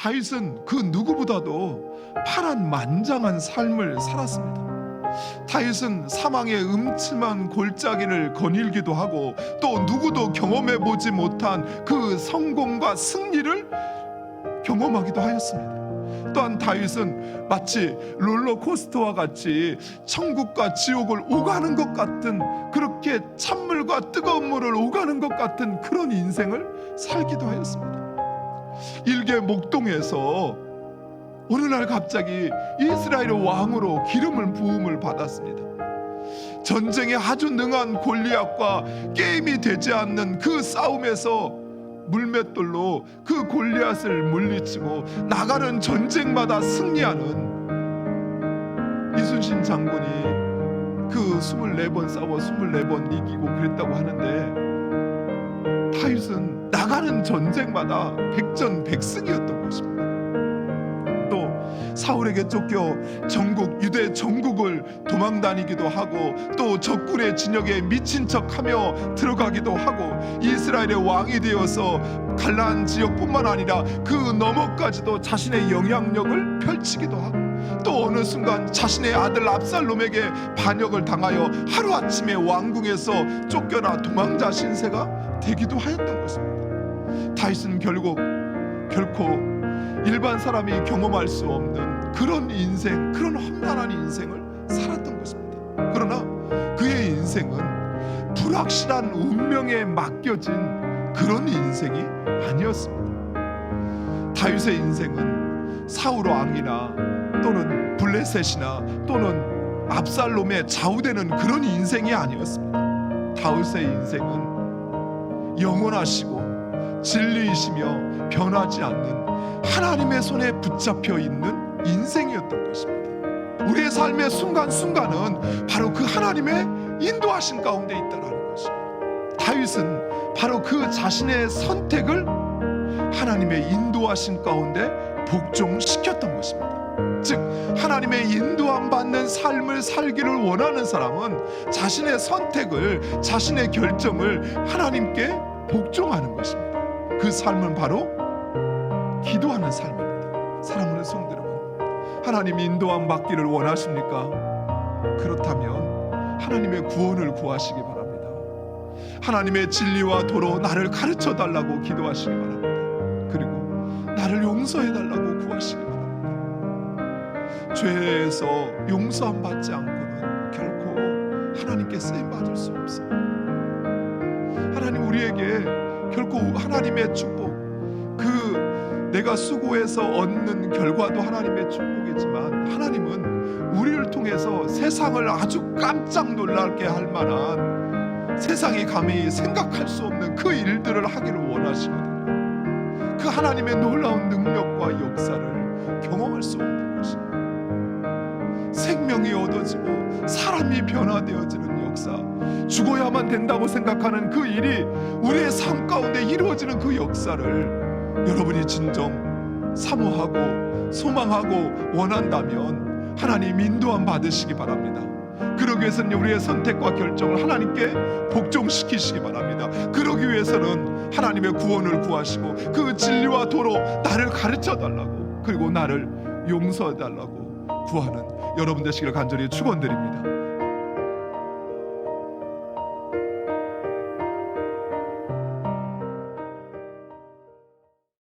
다윗은 그 누구보다도 파란 만장한 삶을 살았습니다. 다윗은 사망의 음침한 골짜기를 거닐기도 하고 또 누구도 경험해 보지 못한 그 성공과 승리를 경험하기도 하였습니다. 또한 다윗은 마치 롤러코스터와 같이 천국과 지옥을 오가는 것 같은 그렇게 찬물과 뜨거운 물을 오가는 것 같은 그런 인생을 살기도 하였습니다. 일개 목동에서 어느 날 갑자기 이스라엘의 왕으로 기름을 부음을 받았습니다. 전쟁에 아주 능한 골리앗과 게임이 되지 않는 그 싸움에서 물맷돌로 그 골리앗을 물리치고 나가는 전쟁마다 승리하는 이순신 장군이 그 24번 싸워 24번 이기고 그랬다고 하는데 다윗은 나가는 전쟁마다 백전백승이었던 것입니다. 또 사울에게 쫓겨 전국 유대 전국을 도망다니기도 하고 또 적군의 진영에 미친 척하며 들어가기도 하고 이스라엘의 왕이 되어서 갈라한 지역뿐만 아니라 그 너머까지도 자신의 영향력을 펼치기도 하고 또 어느 순간 자신의 아들 압살롬에게 반역을 당하여 하루아침에 왕궁에서 쫓겨나 도망자 신세가 되기도 하였던 것입니다. 다윗은 결국 결코 일반 사람이 경험할 수 없는 그런 인생, 그런 험난한 인생을 살았던 것입니다. 그러나 그의 인생은 불확실한 운명에 맡겨진 그런 인생이 아니었습니다. 다윗의 인생은 사울 왕이나 또는 블레셋이나 또는 압살롬에 좌우되는 그런 인생이 아니었습니다. 다윗의 인생은 영원하시고 진리이시며 변하지 않는 하나님의 손에 붙잡혀 있는 인생이었던 것입니다. 우리의 삶의 순간순간은 바로 그 하나님의 인도하신 가운데 있다라는 것입니다. 다윗은 바로 그 자신의 선택을 하나님의 인도하신 가운데 복종시켰던 것입니다. 즉 하나님의 인도함 받는 삶을 살기를 원하는 사람은 자신의 선택을 자신의 결정을 하나님께 복종하는 것입니다. 그 삶은 바로 기도하는 삶입니다. 사랑하는 성도 여러분, 하나님 인도함 받기를 원하십니까? 그렇다면 하나님의 구원을 구하시기 바랍니다. 하나님의 진리와 도로 나를 가르쳐 달라고 기도하시기 바랍니다. 그리고 나를 용서해 달라고 구하시기 바랍니다. 죄에서 용서함 받지 않고는 결코 하나님께 쓰임 받을 수 없어요. 하나님 우리에게 결코 하나님의 축복 그 내가 수고해서 얻는 결과도 하나님의 축복이지만 하나님은 우리를 통해서 세상을 아주 깜짝 놀라게 할 만한 세상이 감히 생각할 수 없는 그 일들을 하기를 원하시거든요. 그 하나님의 놀라운 능력과 역사를 경험할 수 없는 것입니다. 생명이 얻어지고 사람이 변화되어지는 역사, 죽어야만 된다고 생각하는 그 일이 우리의 삶 가운데 이루어지는 그 역사를 여러분이 진정 사모하고 소망하고 원한다면 하나님 인도함 받으시기 바랍니다. 그러기 위해서는 우리의 선택과 결정을 하나님께 복종시키시기 바랍니다. 그러기 위해서는 하나님의 구원을 구하시고 그 진리와 도로 나를 가르쳐 달라고 그리고 나를 용서해 달라고 구하는 여러분 되시기를 간절히 축원드립니다.